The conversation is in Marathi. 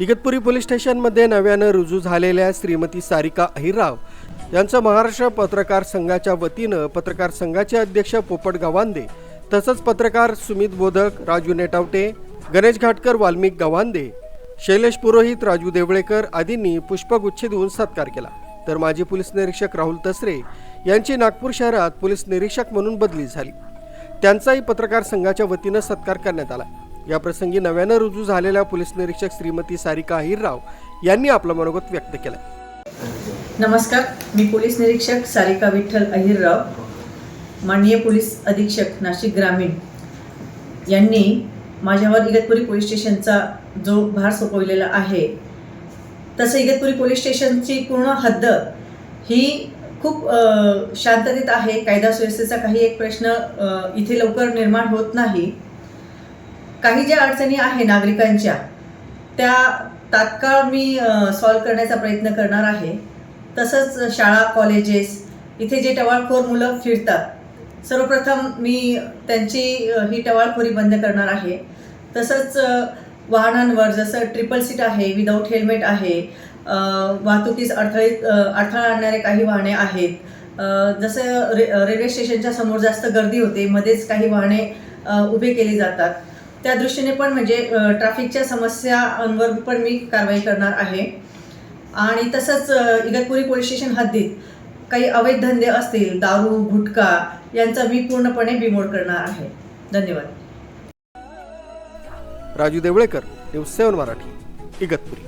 इगतपुरी पोलीस स्टेशनमध्ये नव्यानं रुजू झालेल्या श्रीमती सारिका अहिरराव यांचं महाराष्ट्र पत्रकार संघाच्या वतीनं पत्रकार संघाचे अध्यक्ष पोपट गवांदे तसंच पत्रकार सुमित बोधक राजू नेटावटे गणेश घाटकर वाल्मिक गवांदे शैलेश पुरोहित राजू देवळेकर आदींनी पुष्पगुच्छ देऊन सत्कार केला. तर माजी पोलीस निरीक्षक राहुल तसरे यांची नागपूर शहरात पोलीस निरीक्षक म्हणून बदली झाली. त्यांचाही पत्रकार संघाच्या वतीनं सत्कार करण्यात आला. या प्रसंगी नव्यानं रुजू झालेल्या पोलीस निरीक्षक श्रीमती सारिका अहिरराव यांनी आपलं मनोगत व्यक्त केलं नमस्कार मी पोलीस निरीक्षक सारिका विठ्ठल अहिरराव माननीय पोलीस अधीक्षक नाशिक ग्रामीण यांनी माझ्यावर इगतपुरी पोलीस स्टेशनचा जो भार सोपवलेला आहे तसं इगतपुरी पोलीस स्टेशनची पूर्ण हद्द ही खूप शांततेत आहे. कायदा सुव्यवस्थेचा काही एक प्रश्न इथे लवकर निर्माण होत नाही. काही ज्या अडचणी आहे नागरिकांच्या त्या तात्काळ मी सॉल्व करण्याचा प्रयत्न करणार आहे. तसंच शाळा कॉलेजेस इथे जे टवाळखोर मुलं फिरतात सर्वप्रथम मी त्यांची ही टवाळखोरी बंद करणार आहे. तसंच वाहनांवर जसं ट्रिपल सीट आहे विदाऊट हेल्मेट आहे वाहतुकीस अडथळे अडथळा आणणारे काही वाहने आहेत. जसं रे रेल्वे स्टेशनच्या समोर जास्त गर्दी होते मध्येच काही वाहने उभे केले जातात. त्या दृष्टीने पण म्हणजे ट्रॅफिकच्या समस्यांवर पण मी कारवाई करणार आहे. आणि तसंच इगतपुरी पोलीस स्टेशन हद्दीत काही अवैध धंदे असतील दारू गुटखा यांचा मी पूर्णपणे बिमोड करणार आहे. धन्यवाद. Raju Devlekar news seven Marathi Igatpuri.